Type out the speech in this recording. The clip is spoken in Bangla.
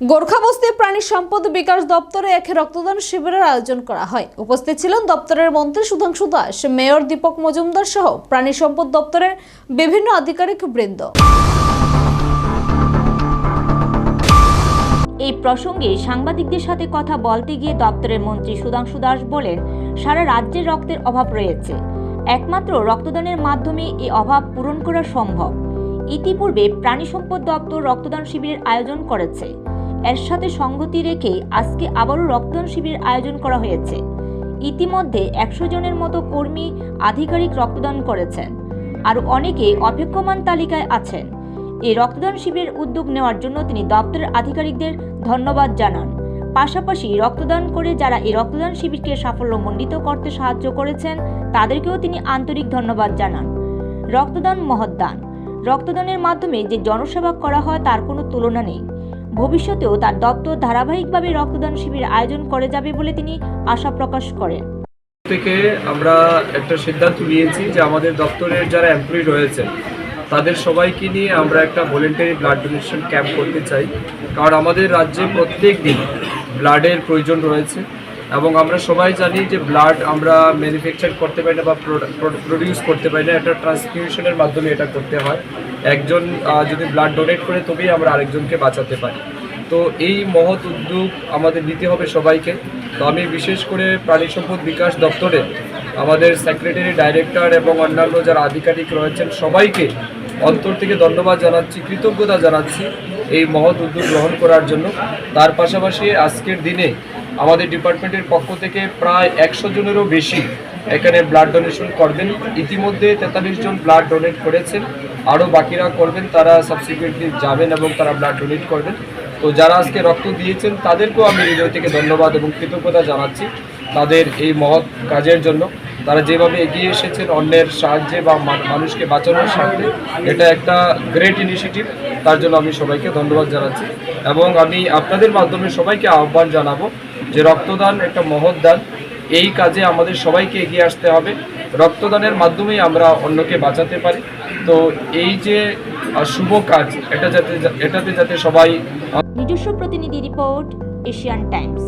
গোর্খাবস্তি প্রাণী সম্পদ বিকাশ দপ্তরে এক রক্তদান শিবিরের আয়োজন করা হয়। উপস্থিত ছিলেন দপ্তরের মন্ত্রী সুধাংশু দাস, মেয়র দীপক মজুমদার সহ প্রাণী সম্পদ দপ্তরের বিভিন্ন আধিকারিক বৃন্দ। এই প্রসঙ্গে সাংবাদিকদের সাথে কথা বলতে গিয়ে দপ্তরের মন্ত্রী সুধাংশু দাস বলেন, সারা রাজ্যে রক্তের অভাব রয়েছে। একমাত্র রক্তদানের মাধ্যমে এই অভাব পূরণ করা সম্ভব। ইতিপূর্বে প্রাণী সম্পদ দপ্তর রক্তদান শিবিরের আয়োজন করেছে। এর সাথে সঙ্গতি রেখে আজকে আবারও রক্তদান শিবির আয়োজন করা হয়েছে। ইতিমধ্যে একশো জনের মতো কর্মী আধিকারিক রক্তদান করেছেন আর অনেকে অপেক্ষমান তালিকায় আছেন। এই রক্তদান শিবিরের উদ্যোগ নেওয়ার জন্য তিনি দপ্তরের আধিকারিকদের ধন্যবাদ জানান। পাশাপাশি রক্তদান করে যারা এই রক্তদান শিবিরকে সাফল্যমণ্ডিত করতে সাহায্য করেছেন, তাদেরকেও তিনি আন্তরিক ধন্যবাদ জানান। রক্তদান মহৎদান রক্তদানের মাধ্যমে যে জনসেবা করা হয় তার কোনো তুলনা নেই। ভবিষ্যতেও তার দপ্তর ধারাবাহিকভাবে রক্তদান শিবির আয়োজন করে যাবে বলে তিনি আশা প্রকাশ করেন। থেকে আমরা একটা সিদ্ধান্ত নিয়েছি যে আমাদের দপ্তরের যারা এমপ্লয়ি রয়েছে, তাদের সবাইকে নিয়ে আমরা একটা ভলেন্টারি ব্লাড ডোনেশন ক্যাম্প করতে চাই। কারণ আমাদের রাজ্যে প্রত্যেক দিন ব্লাডের প্রয়োজন রয়েছে। এবং আমরা সবাই জানি যে ব্লাড আমরা ম্যানুফ্যাকচার করতে পারি না বা প্রডিউস করতে পারি না এটা ট্রান্সফিউশনের মাধ্যমে এটা করতে হয়। একজন যদি ব্লাড ডোনেট করে, তবেই আমরা আরেকজনকে বাঁচাতে পারি। তো এই মহৎ উদ্যোগ আমাদের নিতে হবে সবাইকে। তো আমি বিশেষ করে প্রাণী সম্পদ বিকাশ দপ্তরে আমাদের সেক্রেটারি ডাইরেক্টর এবং অন্যান্য যারা আধিকারিক রয়েছেন, সবাইকে অন্তর থেকে ধন্যবাদ জানাচ্ছি, কৃতজ্ঞতা জানাচ্ছি এই মহৎ উদ্যোগ গ্রহণ করার জন্য। তার পাশাপাশি আজকের দিনে আমাদের ডিপার্টমেন্টের পক্ষ থেকে প্রায় একশো জনেরও বেশি এখানে ব্লাড ডোনেশন করবেন। ইতিমধ্যে তেতাল্লিশ জন ব্লাড ডোনেট করেছেন। আরও বাকিরা করবেন, তারা সাবসিকুয়েন্টলি যাবেন এবং তারা ব্লাড ডোনেট করবেন। তো যারা আজকে রক্ত দিয়েছেন, তাদেরকেও আমি হৃদয় থেকে ধন্যবাদ এবং কৃতজ্ঞতা জানাচ্ছি তাদের এই মহৎ কাজের জন্য। তারা যেভাবে এগিয়ে এসেছেন, অন্যের সাহায্যে বা মানুষকে বাঁচানোর স্বার্থে, এটা একটা গ্রেট ইনিশিয়েটিভ তার জন্য আমি সবাইকে ধন্যবাদ জানাচ্ছি এবং আমি আপনাদের মাধ্যমে সবাইকে আহ্বান জানাব যে রক্তদান একটা মহৎ দান, এই কাজে আমাদের সবাইকে এগিয়ে আসতে হবে। রক্তদানের মাধ্যমেই আমরা অন্যকে বাঁচাতে পারি। তো এই যে শুভ কাজ, এটা যাতে, এটাতে যাতে সবাই নিজস্ব প্রতিনিধি রিপোর্ট, এশিয়ান টাইমস।